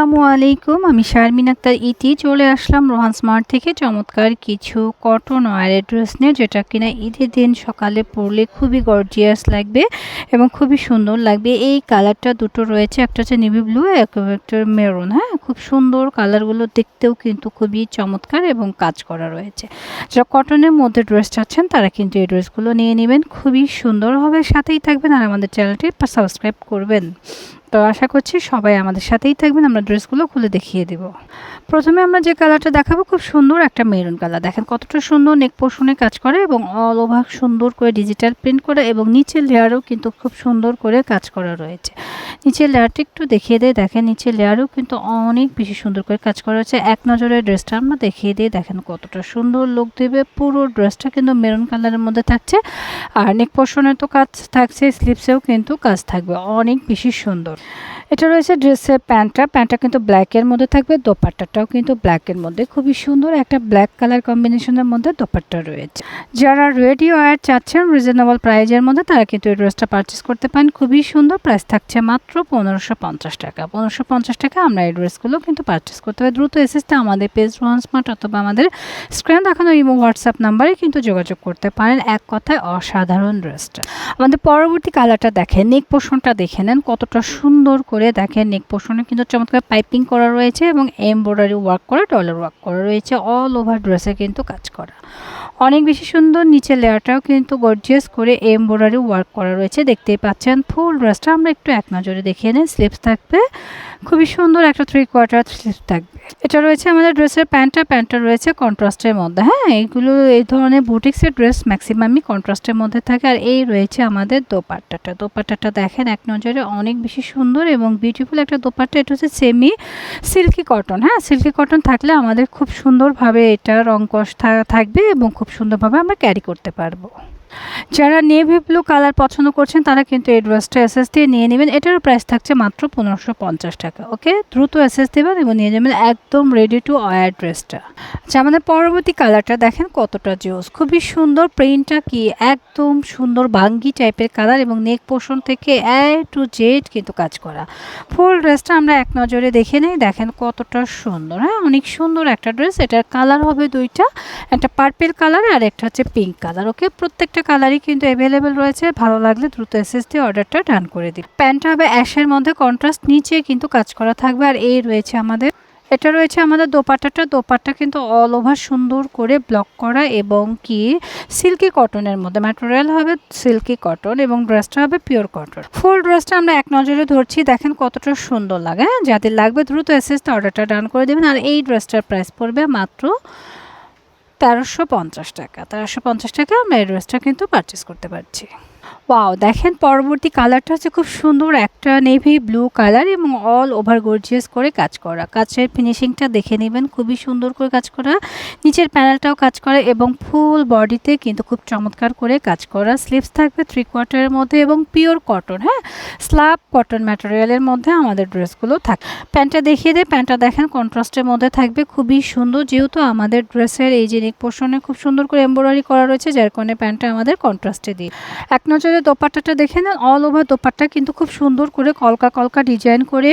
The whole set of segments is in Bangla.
আসসালামু আলাইকুম। আমি শারমিন আক্তার ইতি। চলে আসলাম রোহান স্মার্ট থেকে। চমৎকার কিছু কটন ওয়ারের ড্রেস নিয়ে, যেটা কিনা ঈদের দিন সকালে পরলে খুবই গর্জিয়াস লাগবে এবং খুবই সুন্দর লাগবে। এই কালারটা দুটো রয়েছে। একটা হচ্ছে নেভি ব্লু একটা মেরুন হ্যাঁ? খুব সুন্দর কালারগুলো দেখতেও কিন্তু খুবই চমৎকার এবং কাজ করা রয়েছে। যারা কটনের মধ্যে ড্রেস চাচ্ছেন, তারা কিন্তু এই ড্রেসগুলো নিয়ে নেবেন। খুবই সুন্দর হবে। সাথেই থাকবেন আর আমাদের চ্যানেলটি সাবস্ক্রাইব করবেন। তো আশা করছি সবাই আমাদের সাথেই থাকবেন। আমরা ড্রেসগুলো খুলে দেখিয়ে দেব। প্রথমে আমরা যে কালারটা দেখাবো, খুব সুন্দর একটা মেরুন কালার। দেখেন কতটা সুন্দর নেক পোষণে কাজ করে এবং অল ওভার সুন্দর করে ডিজিটাল প্রিন্ট করে এবং নিচের লেয়ারও কিন্তু খুব সুন্দর করে কাজ করা রয়েছে। নিচের লেয়ারটা একটু দেখিয়ে দেয় দেখেন নিচের লেয়ারও কিন্তু অনেক বেশি সুন্দর করে কাজ করা হয়েছে এক নজরে ড্রেসটা আমরা দেখিয়ে দিয়ে দেখেন কতটা সুন্দর লুক দেবে। পুরো ড্রেসটা কিন্তু মেরুন কালারের মধ্যে থাকছে। আর নেক পোষণে তো কাজ থাকছে, স্লিপসেও কিন্তু কাজ থাকবে। অনেক বেশি সুন্দর। এটা রয়েছে ড্রেসের প্যান্টটা। প্যান্টটা কিন্তু ব্ল্যাকের মধ্যে থাকবে, দোপাট্টাটাও কিন্তু ব্ল্যাকের মধ্যে। খুবই সুন্দর একটা ব্ল্যাক কালার কম্বিনেশনের মধ্যে দোপাট্টা রয়েছে। যারা রেডি ওয়ার চাচ্ছেন রিজনেবল প্রাইজের মধ্যে, তারা কিন্তু এই ড্রেসটা পারচেস করতে পারেন। খুবই সুন্দর প্রাইস থাকছে মাত্র পনেরোশো পঞ্চাশ টাকা। পনেরোশো পঞ্চাশ টাকা আমরা এই ড্রেসগুলো কিন্তু পারচেস করতে পারি। দ্রুত এসেসতে আমাদের পেজ রোহান স্মার্ট অথবা আমাদের স্ক্রিন দেখানো ইমো হোয়াটসঅ্যাপ নাম্বারে কিন্তু যোগাযোগ করতে পারেন। এক কথায় অসাধারণ ড্রেসটা আমাদের পরবর্তী কালারটা দেখেন নেক পোষণটা দেখে নেন কতটা সুন্দর করে দেখেন নেক পোষণে কিন্তু চমৎকার পাইপিং করা রয়েছে এবং এমব্রয়ডারি ওয়ার্ক করা ডলার ওয়ার্ক করা রয়েছে অল ওভার ড্রেসে কিন্তু কাজ করা। অনেক বেশি সুন্দর নিচের লেয়ারটাও কিন্তু গর্জিয়াস করে এমব্রয়ডারি ওয়ার্ক করা রয়েছে, দেখতেই পাচ্ছেন ফুল ড্রেসটা আমরা একটু এক নজরে দেখিয়ে নিই স্লিপস থাকবে, খুবই সুন্দর একটা থ্রি কোয়ার্টার স্লিপস থাকবে। এটা রয়েছে আমাদের ড্রেসের প্যান্টটা প্যান্টটা রয়েছে কন্ট্রাস্টের মধ্যে হ্যাঁ? এইগুলো এই ধরনের বুটিক্সের ড্রেস ম্যাক্সিমামই কন্ট্রাস্টের মধ্যে থাকে, আর এই রয়েছে আমাদের দোপাট্টাটা। দোপাট্টাটা দেখেন এক নজরে অনেক বেশি সুন্দর এবং বিউটিফুল একটা দোপাট্টা। এটা হচ্ছে সেমি সিল্কি কটন হ্যাঁ? সিল্কি কটন থাকলে আমাদের খুব সুন্দরভাবে এটা রং কষ থাকবে এবং খুব সুন্দরভাবে আমরা ক্যারি করতে পারব। যারা নেভি ব্লু কালার পছন্দ করছেন, তারা কিন্তু এই ড্রেসটা এসএস দিয়ে নিয়ে নেবেন। এটার প্রাইস থাকছে মাত্র পনেরোশো পঞ্চাশ টাকা ওকে দ্রুত এসএস দেবেন এবং নিয়ে যাবেন একদম রেডি টু ওয়ার ড্রেসটা। আচ্ছা আমাদের পরবর্তী কালারটা দেখেন কতটা জোস। খুবই সুন্দর প্রিন্টটা কি, একদম সুন্দর বাঙ্গি টাইপের কালার এবং নেক পোষণ থেকে এ টু জেড কিন্তু কাজ করা। ফুল ড্রেসটা আমরা এক নজরে দেখে নেই, দেখেন কতটা সুন্দর হ্যাঁ? অনেক সুন্দর একটা ড্রেস, এটার কালার হবে দুইটা, একটা পার্পেল কালার আর একটা হচ্ছে পিঙ্ক কালার ওকে প্রত্যেকটা প্রত্যেকটা কালারই কিন্তু অ্যাভেলেবেল রয়েছে, ভালো লাগলে দ্রুত এসএস দিয়ে অর্ডারটা ডান করে দিন। প্যান্টটা হবে অ্যাশের মধ্যে কন্ট্রাস্ট নিচে কিন্তু কাজ করা থাকবে, আর এই রয়েছে আমাদের, এটা রয়েছে আমাদের দোপাট্টাটা। দোপাট্টা কিন্তু অল ওভার সুন্দর করে ব্লক করা এবং কি সিল্কি কটনের মধ্যে। ম্যাটেরিয়াল হবে সিল্কি কটন এবং ড্রেসটা হবে পিওর কটন ফুল ড্রেসটা আমরা এক নজরে ধরছি, দেখেন কতটা সুন্দর লাগে হ্যাঁ? যাদের লাগবে দ্রুত এসএস অর্ডারটা ডান করে দেবেন, আর এই ড্রেসটার প্রাইস পড়বে মাত্র তেরোশো পঞ্চাশ টাকা। তেরোশো পঞ্চাশ টাকা আমরা এই ড্রেসটা কিন্তু পারচেস করতে পারছি। ওয়াও দেখেন পরবর্তী কালারটা হচ্ছে খুব সুন্দর একটা নেভি ব্লু কালার এবং অল ওভার গর্জিয়াস করে কাজ করা। কাজের ফিনিশিংটা দেখে নেবেন, খুবই সুন্দর করে কাজ করা। নিচের প্যানেলটাও কাজ করা এবং ফুল বডিতে কিন্তু খুব চমৎকার করে কাজ করা। স্লিভস থাকবে থ্রি কোয়ার্টারের মধ্যে এবং পিওর কটন হ্যাঁ? স্লাব কটন ম্যাটেরিয়ালের মধ্যে আমাদের ড্রেসগুলো থাকে। প্যান্টটা দেখিয়ে দেয় প্যান্টটা দেখেন কন্ট্রাস্টের মধ্যে থাকবে, খুবই সুন্দর। যেহেতু আমাদের ড্রেসের এই যে পোর্শনে খুব সুন্দর করে এম্ব্রয়ডারি করা রয়েছে, যার কারণে প্যান্টটা আমাদের কন্ট্রাস্টে দিই এক নজরে দোপাট্টাটা দেখে নেন অল ওভার দোপাট্টা কিন্তু খুব সুন্দর করে কলকা কলকা ডিজাইন করে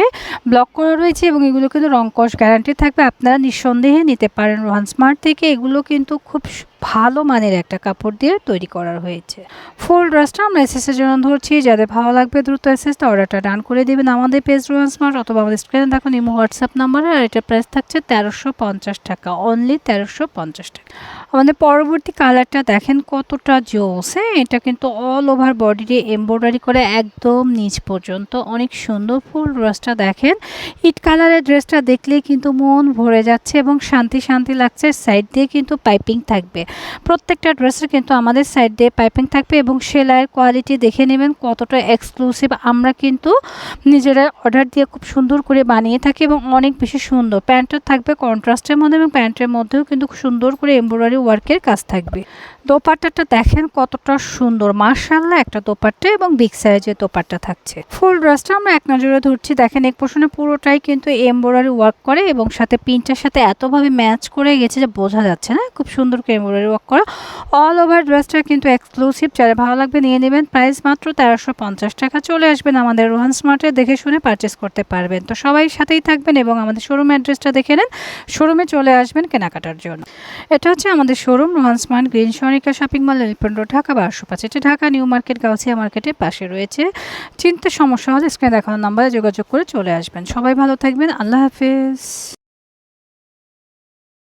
ব্লক করা রয়েছে এবং এগুলো কিন্তু রংকশ গ্যারান্টি থাকবে। আপনারা নিঃসন্দেহে নিতে পারেন রোহান স্মার্ট থেকে। এগুলো কিন্তু খুব ভালো মানের একটা কাপড় দিয়ে তৈরি করা হয়েছে। ফুল ড্রেসটা আমরা এসএসের জন্য ধরছি। যাদের ভালো লাগবে দ্রুত এসএসটা অর্ডারটা ডান করে দেবেন। আমাদের পেজ রোহান স্মার্ট অথবা আমাদের স্ক্রিনে দেখুন ইমো, হোয়াটসঅ্যাপ নাম্বারে আর এটার প্রাইস থাকছে তেরোশো পঞ্চাশ টাকা। অনলি তেরোশো পঞ্চাশ টাকা। আমাদের পরবর্তী কালারটা দেখেন কতটা জোস। হ্যাঁ এটা কিন্তু অল ওভার বডিতে এমব্রয়ডারি করে একদম নিচ পর্যন্ত। অনেক সুন্দর ফুল ড্রেসটা দেখেন। ইট কালারের ড্রেসটা দেখলেই কিন্তু মন ভরে যাচ্ছে এবং শান্তি শান্তি লাগছে। সাইড দিয়ে কিন্তু পাইপিং থাকবে। প্রত্যেকটা ড্রেসের কিন্তু আমাদের সাইড দিয়ে পাইপিং থাকবে এবং সেলাইয়ের কোয়ালিটি দেখে নেবেন কতটা এক্সক্লুসিভ আমরা কিন্তু নিজেরা অর্ডার দিয়ে খুব সুন্দর করে বানিয়ে থাকি এবং অনেক বেশি সুন্দর। প্যান্টটা থাকবে কন্ট্রাস্টের মধ্যে এবং প্যান্টের মধ্যেও কিন্তু সুন্দর করে এমব্রয়ডারি ওয়ার্কের কাজ থাকবে। দোপাট্টাটা দেখেন কতটা সুন্দর। মার্শাল্লাহ একটা দোপাট্টা এবং বিগ সাইজের দোপাট্টা থাকছে। ফুল ড্রেসটা আমরা এক নজরে ধরছি। দেখেন এক পোষণে পুরোটাই কিন্তু এমব্রয়ডারি ওয়ার্ক করে এবং সাথে প্রিন্টের সাথে এতভাবে ম্যাচ করে গেছে যে বোঝা যাচ্ছে না। খুব সুন্দর করে এমব্রয়ডারি ওয়ার্ক করা। অল ওভার ড্রেসটা কিন্তু এক্সক্লুসিভ যারা ভালো লাগবে নিয়ে নেবেন। প্রাইস মাত্র তেরোশো পঞ্চাশ টাকা। চলে আসবেন আমাদের রোহান স্মার্টে দেখে শুনে পারচেস করতে পারবেন। তো সবাই সাথেই থাকবেন এবং আমাদের শোরুম অ্যাড্রেসটা দেখে নেন। শোরুমে চলে আসবেন কেনাকাটার জন্য। এটা হচ্ছে আমাদের showroom Rohan smart green Sonica shopping mall Elephant Road Dhaka, বারোশো পাঁচ এটি ঢাকা, নিউ মার্কেট, গাউসিয়া মার্কেটের পাশে রয়েছে। চিনতে সমস্যা হলে স্ক্রিনে দেখানো নাম্বারে যোগাযোগ করে চলে আসবেন। সবাই ভালো থাকবেন। আল্লাহ হাফেজ।